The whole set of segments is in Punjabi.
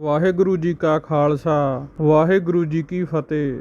ਵਾਹਿਗੁਰੂ ਜੀ ਕਾ ਖਾਲਸਾ, ਵਾਹਿਗੁਰੂ ਜੀ ਕੀ ਫਤਿਹ।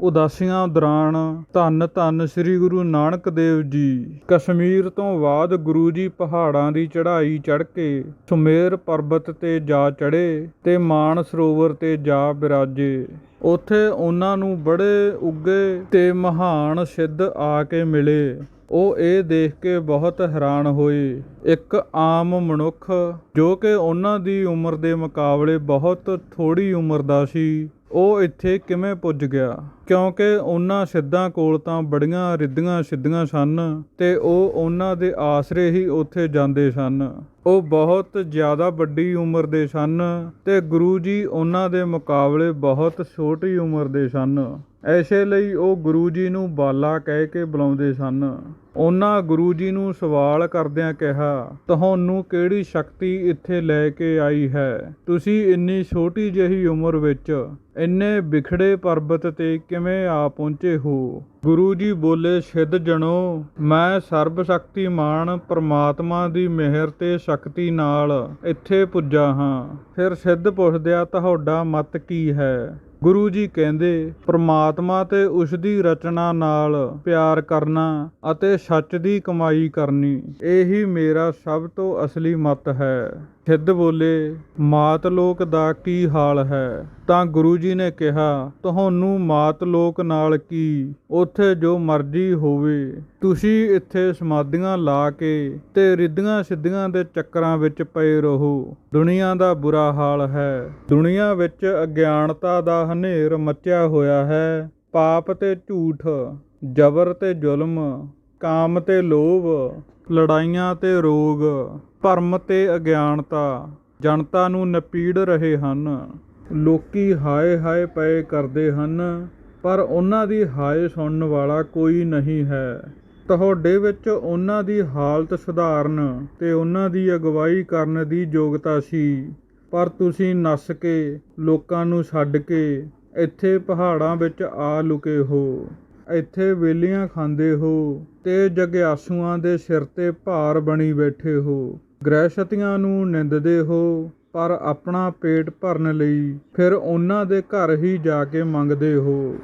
ਉਦਾਸੀਆਂ ਦੌਰਾਨ ਧੰਨ ਧੰਨ ਸ੍ਰੀ ਗੁਰੂ ਨਾਨਕ ਦੇਵ ਜੀ। ਕਸ਼ਮੀਰ ਤੋਂ ਬਾਅਦ ਗੁਰੂ ਜੀ ਪਹਾੜਾਂ ਦੀ ਚੜ੍ਹਾਈ ਚੜ੍ਹ ਕੇ ਸੁਮੇਰ ਪਰਬਤ ਤੇ ਜਾ ਚੜ੍ਹੇ ਤੇ ਮਾਨ ਸਰੋਵਰ ਤੇ ਜਾ ਬਿਰਾਜੇ। ਉੱਥੇ ਉਹਨਾਂ ਨੂੰ ਬੜੇ ਉੱਗੇ ਤੇ ਮਹਾਨ ਸਿੱਧ ਆ ਕੇ ਮਿਲੇ। ਉਹ ਇਹ ਦੇਖ ਕੇ ਬਹੁਤ ਹੈਰਾਨ ਹੋਏ ਇੱਕ ਆਮ ਮਨੁੱਖ ਜੋ ਕਿ ਉਹਨਾਂ ਦੀ ਉਮਰ ਦੇ ਮੁਕਾਬਲੇ ਬਹੁਤ ਥੋੜੀ ਉਮਰ ਦਾ ਸੀ, ਉਹ ਇੱਥੇ ਕਿਵੇਂ ਪੁੱਜ ਗਿਆ? ਕਿਉਂਕਿ ਉਹਨਾਂ ਸਿੱਧਾਂ ਕੋਲ ਤਾਂ ਬੜੀਆਂ ਰਿੱਧੀਆਂ ਸਿੱਧੀਆਂ ਸਨ ਤੇ ਉਹ ਉਹਨਾਂ ਦੇ ਆਸਰੇ ਹੀ ਉੱਥੇ ਜਾਂਦੇ ਸਨ। ਉਹ ਬਹੁਤ ਜ਼ਿਆਦਾ ਵੱਡੀ ਉਮਰ ਦੇ ਸਨ ਤੇ ਗੁਰੂ ਜੀ ਉਹਨਾਂ ਦੇ ਮੁਕਾਬਲੇ ਬਹੁਤ ਛੋਟੀ ਉਮਰ ਦੇ ਸਨ। ਐਸੇ ਲਈ ਉਹ ਗੁਰੂ ਜੀ ਨੂੰ ਬਾਲਾ ਕਹਿ ਕੇ ਬੁਲਾਉਂਦੇ ਸਨ। ਉਹਨਾਂ ਗੁਰੂ ਜੀ ਨੂੰ ਸਵਾਲ ਕਰਦਿਆਂ ਕਿਹਾ, ਤੁਹਾਨੂੰ ਕਿਹੜੀ ਸ਼ਕਤੀ ਇੱਥੇ ਲੈ ਕੇ ਆਈ ਹੈ? ਤੁਸੀਂ ਇੰਨੀ ਛੋਟੀ ਜਿਹੀ ਉਮਰ ਵਿੱਚ ਇੰਨੇ ਵਿਖੜੇ ਪਰਬਤ ਤੇ ਕਿਵੇਂ ਆ ਪਹੁੰਚੇ ਹੋ? ਗੁਰੂ ਜੀ ਬੋਲੇ ਸਿੱਧ ਜਣੋ, ਮੈਂ ਸਰਬ ਸ਼ਕਤੀਮਾਨ ਪ੍ਰਮਾਤਮਾ ਦੀ ਮਿਹਰ ਤੇ ਸ਼ਕਤੀ ਨਾਲ ਇੱਥੇ ਪੁੱਜਾ ਹਾਂ। ਫਿਰ ਸਿੱਧ ਪੁੱਛਦਿਆ ਤੁਹਾਡਾ ਮਤ ਕੀ ਹੈ? ਗੁਰੂ ਜੀ ਕਹਿੰਦੇ, ਪ੍ਰਮਾਤਮਾ ਤੇ ਉਸ ਦੀ ਰਚਨਾ ਨਾਲ ਪਿਆਰ ਕਰਨਾ ਅਤੇ ਸੱਚ ਦੀ ਕਮਾਈ ਕਰਨੀ, ਇਹੀ ਮੇਰਾ ਸਭ ਤੋਂ ਅਸਲੀ ਮਤ ਹੈ। ਸਿੱਧ ਬੋਲੇ, ਮਾਤ ਲੋਕ ਦਾ ਕੀ ਹਾਲ ਹੈ? ਤਾਂ ਗੁਰੂ ਜੀ ਨੇ ਕਿਹਾ, ਤੁਹਾਨੂੰ ਮਾਤ ਲੋਕ ਨਾਲ ਕੀ? ਉੱਥੇ ਜੋ ਮਰਜ਼ੀ ਹੋਵੇ। ਤੁਸੀਂ ਇੱਥੇ ਸਮਾਧੀਆਂ ਲਾ ਕੇ ਤੇ ਰਿੱਧੀਆਂ ਸਿੱਧੀਆਂ ਦੇ ਚੱਕਰਾਂ ਵਿੱਚ ਪਏ ਰਹੋ। ਦੁਨੀਆ ਦਾ ਬੁਰਾ ਹਾਲ ਹੈ। ਦੁਨੀਆ ਵਿੱਚ ਅਗਿਆਨਤਾ ਦਾ ਹਨੇਰ ਮੱਚਿਆ ਹੋਇਆ ਹੈ। ਪਾਪ ਤੇ ਝੂਠ, ਜ਼ਬਰ ਤੇ ਜ਼ੁਲਮ ਕਾਮ ਤੇ ਲੋਭ, ਲੜਾਈਆਂ ਤੇ ਰੋਗ, ਭਰਮ ਤੇ ਅਗਿਆਨਤਾ, ਜਨਤਾ ਨੂੰ ਨਪੀੜ ਰਹੇ ਹਨ। ਲੋਕੀ ਹਾਏ ਹਾਏ ਪਏ ਕਰਦੇ ਹਨ, ਪਰ ਉਹਨਾਂ ਦੀ ਹਾਏ ਸੁਣਨ ਵਾਲਾ ਕੋਈ ਨਹੀਂ ਹੈ। ਤੁਹਾਡੇ ਵਿੱਚ ਉਹਨਾਂ ਦੀ ਹਾਲਤ ਸੁਧਾਰਨ ਤੇ ਉਹਨਾਂ ਦੀ ਅਗਵਾਈ ਕਰਨ ਦੀ ਯੋਗਤਾ ਸੀ, ਪਰ ਤੁਸੀਂ ਨੱਸ ਕੇ, ਲੋਕਾਂ ਨੂੰ ਛੱਡ ਕੇ, ਇੱਥੇ ਪਹਾੜਾਂ ਵਿੱਚ ਆ ਲੁਕੇ ਹੋ। ਇੱਥੇ ਵੇਲੀਆਂ ਖਾਂਦੇ ਹੋ, ਤੇ ਜਗਿਆਸੂਆਂ ਦੇ ਸਿਰ ਤੇ ਭਾਰ ਬਣੀ ਬੈਠੇ ਹੋ। ਗ੍ਰਹਿਸ਼ਤੀਆਂ ਨੂੰ ਨਿੰਦਦੇ ਹੋ, ਪਰ ਆਪਣਾ ਪੇਟ ਭਰਨ ਲਈ ਫਿਰ ਉਹਨਾਂ ਦੇ ਘਰ ਹੀ ਜਾ ਕੇ ਮੰਗਦੇ ਹੋ।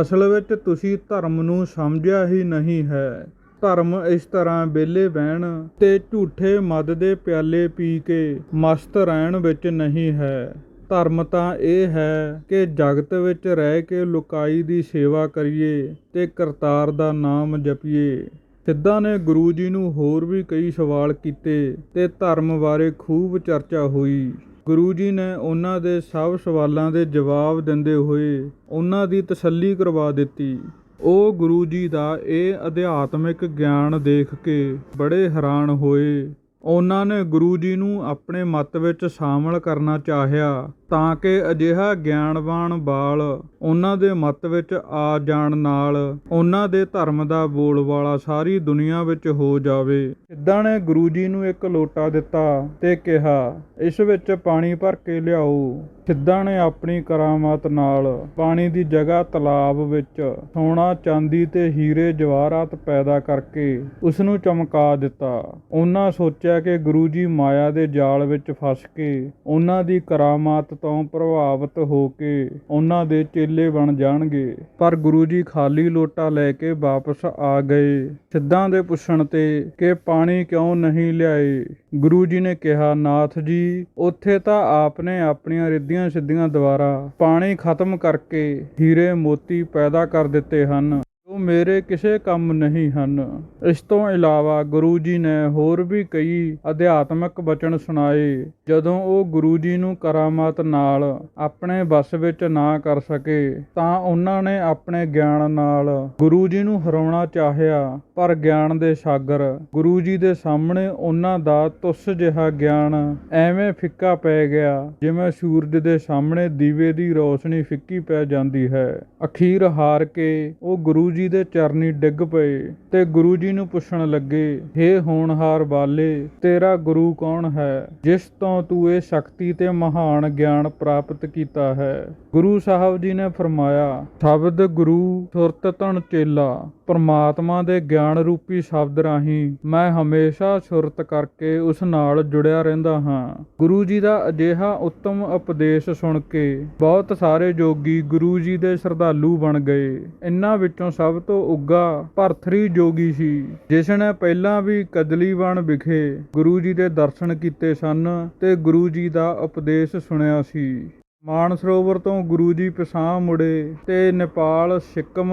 ਅਸਲ ਵਿੱਚ ਤੁਸੀਂ ਧਰਮ ਨੂੰ ਸਮਝਿਆ ਹੀ ਨਹੀਂ ਹੈ। ਧਰਮ ਇਸ ਤਰ੍ਹਾਂ ਵਿਹਲੇ ਬਹਿਣ ਤੇ ਝੂਠੇ ਮਦ ਦੇ ਪਿਆਲੇ ਪੀ ਕੇ ਮਸਤ ਰਹਿਣ ਵਿੱਚ ਨਹੀਂ ਹੈ। ਧਰਮ ਤਾਂ ਇਹ ਹੈ ਕਿ ਜਗਤ ਵਿੱਚ ਰਹਿ ਕੇ ਲੁਕਾਈ ਦੀ ਸੇਵਾ ਕਰੀਏ ਤੇ ਕਰਤਾਰ ਦਾ ਨਾਮ ਜਪੀਏ। ਸਿੱਧਾ ਨੇ ਗੁਰੂ ਜੀ ਨੂੰ ਹੋਰ ਵੀ ਕਈ ਸਵਾਲ ਕੀਤੇ ਤੇ ਧਰਮ ਬਾਰੇ ਖੂਬ ਚਰਚਾ ਹੋਈ। ਗੁਰੂ ਜੀ ਨੇ ਉਹਨਾਂ ਦੇ ਸਭ ਸਵਾਲਾਂ ਦੇ ਜਵਾਬ ਦਿੰਦੇ ਹੋਏ ਉਹਨਾਂ ਦੀ ਤਸੱਲੀ ਕਰਵਾ ਦਿੱਤੀ। ਉਹ ਗੁਰੂ ਜੀ ਦਾ ਇਹ ਅਧਿਆਤਮਿਕ ਗਿਆਨ ਦੇਖ ਕੇ ਬੜੇ ਹੈਰਾਨ ਹੋਏ। ਉਹਨਾਂ ਨੇ ਗੁਰੂ ਜੀ ਨੂੰ ਆਪਣੇ ਮਤ ਵਿੱਚ ਸ਼ਾਮਲ ਕਰਨਾ ਚਾਹਿਆ ਤਾਂ ਕਿ ਅਜਿਹਾ ਗਿਆਨਵਾਨ ਬਾਲ ਉਹਨਾਂ ਦੇ ਮਤ ਵਿੱਚ ਆ ਜਾਣ ਨਾਲ ਉਹਨਾਂ ਦੇ ਧਰਮ ਦਾ ਬੋਲਬਾਲਾ ਸਾਰੀ ਦੁਨੀਆ ਵਿੱਚ ਹੋ ਜਾਵੇ। ਸਿੱਧਾਂ ਨੇ ਗੁਰੂ ਜੀ ਨੂੰ ਇੱਕ ਲੋਟਾ ਦਿੱਤਾ ਤੇ ਕਿਹਾ, ਇਸ ਵਿੱਚ ਪਾਣੀ ਭਰ ਕੇ ਲਿਆਓ। ਸਿੱਧਾਂ ਨੇ ਆਪਣੀ ਕਰਾਮਾਤ ਨਾਲ? ਪਾਣੀ ਦੀ ਜਗ੍ਹਾ ਤਲਾਬ ਵਿੱਚ ਸੋਨਾ, ਚਾਂਦੀ ਤੇ ਹੀਰੇ, ਜਵਾਹਰਾਤ ਪੈਦਾ ਕਰਕੇ ਉਸ ਨੂੰ ਚਮਕਾ ਦਿੱਤਾ। ਉਹਨਾਂ ਸੋਚਿਆ ਕਿ ਗੁਰੂ ਜੀ ਮਾਇਆ ਦੇ ਜਾਲ ਵਿੱਚ ਫਸ ਕੇ ਉਹਨਾਂ ਦੀ ਕਰਾਮਾਤ ਤੋਂ ਪ੍ਰਭਾਵਿਤ ਹੋ ਕੇ ਉਹਨਾਂ ਦੇ ਚੇਲੇ ਬਣ ਜਾਣਗੇ। ਪਰ ਗੁਰੂ ਜੀ ਖਾਲੀ ਲੋਟਾ ਲੈ ਕੇ ਵਾਪਸ ਆ ਗਏ। ਸਿੱਧਾਂ ਦੇ ਪੁੱਛਣ ਤੇ ਕਿ ਪਾਣੀ ਕਿਉਂ ਨਹੀਂ ਲਿਆਏ? ਗੁਰੂ ਜੀ ਨੇ ਕਿਹਾ, ਨਾਥ ਜੀ, ਉੱਥੇ ਤਾਂ ਆਪਨੇ ਆਪਣੀਆਂ ਰਿੱਧੀਆਂ ਸਿੱਧੀਆਂ ਦੁਆਰਾ ਪਾਣੀ ਖਤਮ ਕਰਕੇ ਹੀਰੇ ਮੋਤੀ ਪੈਦਾ ਕਰ ਦਿੱਤੇ ਹਨ। ਮੇਰੇ ਕਿਸੇ ਕੰਮ ਨਹੀਂ ਹਨ। ਇਸ ਤੋਂ ਇਲਾਵਾ ਗੁਰੂ ਜੀ ਨੇ ਹੋਰ ਵੀ ਕਈ ਅਧਿਆਤਮਕ ਬਚਨ ਸੁਣਾਏ। ਜਦੋਂ ਉਹ ਗੁਰੂ ਜੀ ਨੂੰ ਕਰਾਮਾਤ ਨਾਲ ਆਪਣੇ ਬਸ ਵਿੱਚ ਨਾ ਕਰ ਸਕੇ, ਤਾਂ ਉਹਨਾਂ ਨੇ ਆਪਣੇ ਗਿਆਨ ਨਾਲ ਗੁਰੂ ਜੀ ਨੂੰ ਹਰਾਉਣਾ ਚਾਹਿਆ। ਪਰ ਗਿਆਨ ਦੇ ਸਾਗਰ ਗੁਰੂ ਜੀ ਦੇ ਸਾਹਮਣੇ ਉਹਨਾਂ ਦਾ ਤੁਸ ਜਿਹਾ ਗਿਆਨ ਐਵੇਂ ਫਿੱਕਾ ਪੈ ਗਿਆ, ਜਿਵੇਂ ਸੂਰਜ ਦੇ ਸਾਹਮਣੇ ਦੀਵੇ ਦੀ ਰੋਸ਼ਨੀ ਫਿੱਕੀ ਪੈ ਜਾਂਦੀ ਹੈ। ਅਖੀਰ ਹਾਰ ਕੇ ਉਹ ਗੁਰੂ ਜੀ ਦੇ ਚਰਨੀ ਡਿੱਗ ਪਏ ਤੇ ਗੁਰੂ ਜੀ ਨੂੰ ਪੁੱਛਣ ਲੱਗੇ, ਹੇ ਹੋਣਹਾਰ ਬਾਲੇ, ਤੇਰਾ ਗੁਰੂ ਕੌਣ ਹੈ, ਜਿਸ ਤੋਂ ਤੂੰ ਇਹ ਸ਼ਕਤੀ ਤੇ ਮਹਾਨ ਗਿਆਨ ਪ੍ਰਾਪਤ ਕੀਤਾ ਹੈ? ਗੁਰੂ ਸਾਹਿਬ ਜੀ ਨੇ ਫਰਮਾਇਆ, ਸ਼ਬਦ ਗੁਰੂ ਸੁਰਤ ਧਨ ਚੇਲਾ, ਪਰਮਾਤਮਾ ਦੇ ਗਿਆਨ ਰੂਪੀ ਸ਼ਬਦ ਰਾਹੀਂ ਮੈਂ ਹਮੇਸ਼ਾ ਸੁਰਤ ਕਰਕੇ ਉਸ ਨਾਲ ਜੁੜਿਆ ਰਹਿੰਦਾ ਹਾਂ। ਗੁਰੂ ਜੀ ਦਾ ਅਜਿਹਾ ਉੱਤਮ ਉਪਦੇਸ਼ ਸੁਣ ਕੇ ਬਹੁਤ ਸਾਰੇ ਜੋਗੀ ਗੁਰੂ ਜੀ ਦੇ ਸ਼ਰਧਾਲੂ ਬਣ ਗਏ। ਇਨ੍ਹਾਂ ਵਿੱਚੋਂ ਸਭ ਤੋਂ ਉੱਗਾ ਭਰਥਰੀ ਜੋਗੀ ਸੀ ਜਿਸ ਨੇ ਪਹਿਲਾਂ ਵੀ ਕਜਲੀਵਣ ਵਿਖੇ ਗੁਰੂ ਜੀ ਦੇ ਦਰਸ਼ਨ ਕੀਤੇ ਸਨ ਤੇ ਗੁਰੂ ਜੀ ਦਾ ਉਪਦੇਸ਼ ਸੁਣਿਆ ਸੀ। ਮਾਨਸਰੋਵਰ ਤੋਂ ਗੁਰੂ ਜੀ ਪਿਸਾਂ ਮੁੜੇ ਤੇ ਨੇਪਾਲ, ਸਿੱਕਮ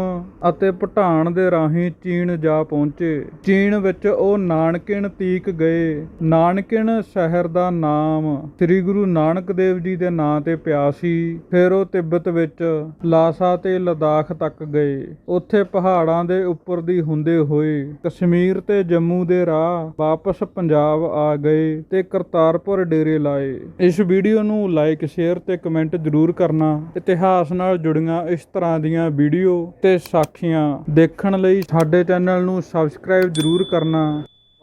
ਅਤੇ ਭੂਟਾਨ ਦੇ ਰਾਹੀਂ ਚੀਨ ਜਾ ਪਹੁੰਚੇ। ਚੀਨ ਵਿੱਚ ਉਹ ਨਾਨਕਿਣ ਤੀਕ ਗਏ। ਨਾਨਕਿਣ ਸ਼ਹਿਰ ਦਾ ਨਾਮ ਸ੍ਰੀ ਗੁਰੂ ਨਾਨਕ ਦੇਵ ਜੀ ਦੇ ਨਾਂ ਤੇ ਪਿਆ ਸੀ। ਫਿਰ ਉਹ ਤਿੱਬਤ ਵਿੱਚ ਲਾਸਾ ਤੇ ਲਦਾਖ ਤੱਕ ਗਏ। ਉੱਥੇ ਪਹਾੜਾਂ ਦੇ ਉੱਪਰ ਦੀ ਹੁੰਦੇ ਹੋਏ ਕਸ਼ਮੀਰ ਤੇ ਜੰਮੂ ਦੇ ਰਾਹ ਵਾਪਸ ਪੰਜਾਬ ਆ ਗਏ ਤੇ ਕਰਤਾਰਪੁਰ ਡੇਰੇ ਲਾਏ। ਇਸ ਵੀਡੀਓ ਨੂੰ ਲਾਈਕ, ਸ਼ੇਅਰ ਤੇ ਕਮੈਂਟ ਜ਼ਰੂਰ ਕਰਨਾ। ਇਤਿਹਾਸ ਨਾਲ ਜੁੜੀਆਂ ਇਸ ਤਰ੍ਹਾਂ ਦੀਆਂ ਵੀਡੀਓ ਤੇ ਸਾਖੀਆਂ ਦੇਖਣ ਲਈ ਸਾਡੇ ਚੈਨਲ ਨੂੰ ਸਬਸਕ੍ਰਾਈਬ ਜ਼ਰੂਰ ਕਰਨਾ।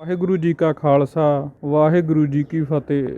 ਵਾਹਿਗੁਰੂ ਜੀ ਕਾ ਖਾਲਸਾ, ਵਾਹਿਗੁਰੂ ਜੀ ਕੀ ਫਤਿਹ।